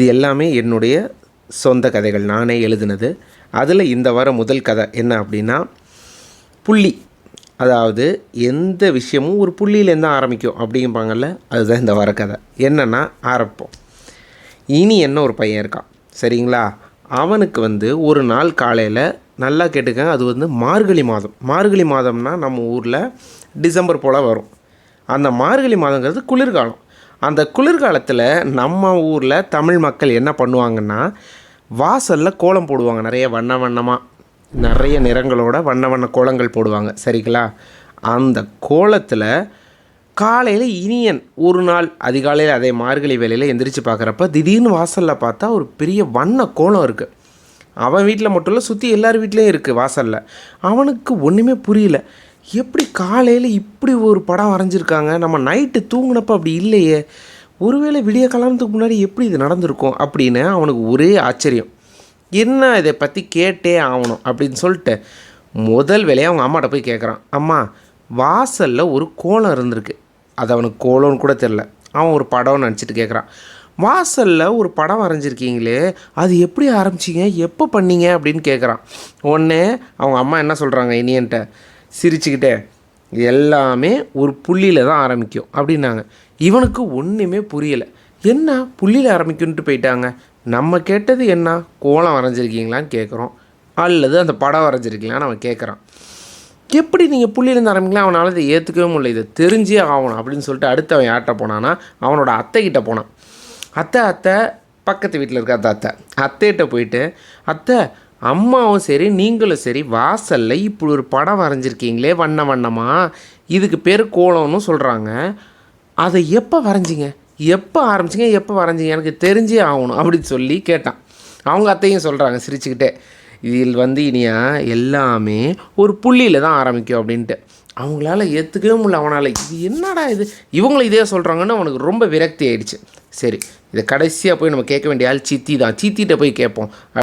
இது எல்லாமே என்னுடைய சொந்த கதைகள். நானே எழுதினது. அதில் இந்த வாரம் முதல் கதை என்ன அப்படின்னா புள்ளி. அதாவது எந்த விஷயமும் ஒரு புள்ளியிலேருந்து ஆரம்பிக்கும் அப்படிம்பாங்கல்ல அதுதான் இந்த வார கதை. என்னென்னா ஆரம்பிப்போம் இனி என்ன ஒரு பையன் இருக்கான். சரிங்களா? அவனுக்கு வந்து ஒரு நாள் காலையில் நல்லா கேட்டுக்கங்க அது வந்து மார்கழி மாதம். மார்கழி மாதம்னா நம்ம ஊரில் டிசம்பர் போல் வரும். அந்த மார்கழி மாதங்கிறது குளிர்காலம். அந்த குளிர்காலத்தில் நம்ம ஊரில் தமிழ் மக்கள் என்ன பண்ணுவாங்கன்னா வாசலில் கோலம் போடுவாங்க. நிறைய வண்ண வண்ணமாக நிறைய நிறங்களோட வண்ண வண்ண கோலங்கள் போடுவாங்க. சரிங்களா? அந்த கோலத்தில் காலையில் இனியன் ஒரு நாள் அதிகாலையில் அதே மார்கழி வேலையில் எந்திரிச்சு பார்க்குறப்ப திடீர்னு வாசலில் பார்த்தா ஒரு பெரிய வண்ண கோலம் இருக்குது அவன் வீட்டில் மட்டும் இல்லை சுற்றி எல்லார் வீட்லேயும் இருக்குது வாசலில். அவனுக்கு ஒன்றுமே புரியல. எப்படி காலையில் இப்படி ஒரு படம் வரைஞ்சிருக்காங்க? நம்ம நைட்டு தூங்கினப்ப அப்படி இல்லையே. ஒருவேளை விடிய காலத்துக்கு முன்னாடி எப்படி இது நடந்திருக்கும் அப்படின்னு அவனுக்கு ஒரே ஆச்சரியம். என்ன இதை பற்றி கேட்டே ஆகணும் அப்படின்னு சொல்லிட்டு முதல் வேலையை அவங்க அம்மாட்ட போய் கேட்குறான் அம்மா வாசலில் ஒரு கோலம் இருந்திருக்கு. அது அவனுக்கு கோலம்னு கூட தெரில அவன் ஒரு படம்னு நினச்சிட்டு கேட்குறான் வாசலில் ஒரு படம் வரைஞ்சிருக்கீங்களே அது எப்படி ஆரம்பிச்சிங்க? எப்போ பண்ணீங்க? அப்படின்னு கேட்குறான் உடனே அவங்க அம்மா என்ன சொல்கிறாங்க இனியன்ட்ட? சிரிச்சுக்கிட்டே எல்லாமே ஒரு புள்ளியில் தான் ஆரம்பிக்கும் அப்படின்னாங்க. இவனுக்கு ஒன்றுமே புரியலை. என்ன புள்ளியில் ஆரம்பிக்குன்ட்டு போயிட்டாங்க. நம்ம கேட்டது என்ன? கோலம் வரைஞ்சிருக்கீங்களான்னு கேட்குறோம் அல்லது அந்த படம் வரைஞ்சிருக்கீங்களான்னு அவன் கேட்குறான் எப்படி நீங்கள் புள்ளியிலேருந்து ஆரம்பிக்கலாம் அவனால் இதை ஏற்றுக்கவே முடியல. இதை தெரிஞ்சே ஆகணும் அப்படின்னு சொல்லிட்டு அடுத்து அவன் யார்கிட்ட போனான்னா அவனோட அத்தைக்கிட்ட போனான். அத்தை அத்தை பக்கத்து வீட்டில் இருக்க அத்தை அத்தை. அத்தைகிட்ட போயிட்டு அத்தை அம்மாவும் சரி நீங்களும் சரி வாசலில் இப்படி ஒரு படம் வரைஞ்சிருக்கீங்களே வண்ண வண்ணமாக இதுக்கு பேர் கோலம்னு சொல்கிறாங்க அதை எப்போ வரைஞ்சிங்க? எப்போ ஆரம்பிச்சிங்க? எப்போ வரைஞ்சிங்க? எனக்கு தெரிஞ்சே ஆகணும் அப்படின்னு சொல்லி கேட்டான். அவங்க அத்தையும் சொல்கிறாங்க சிரிச்சுக்கிட்டே இதில் வந்து இனியா எல்லாமே ஒரு புள்ளியில் தான் ஆரம்பிக்கும் அப்படின்ட்டு. அவங்களால ஏற்றுக்கவே முடியல அவனால். இது என்னடா இது? இவங்களும் இதே சொல்கிறாங்கன்னு அவனுக்கு ரொம்ப விரக்தி ஆயிடுச்சு. சரி இதை கடைசியாக போய் நம்ம கேட்க வேண்டிய ஆள் சித்தி தான். சித்திகிட்ட போய் கேட்போம்.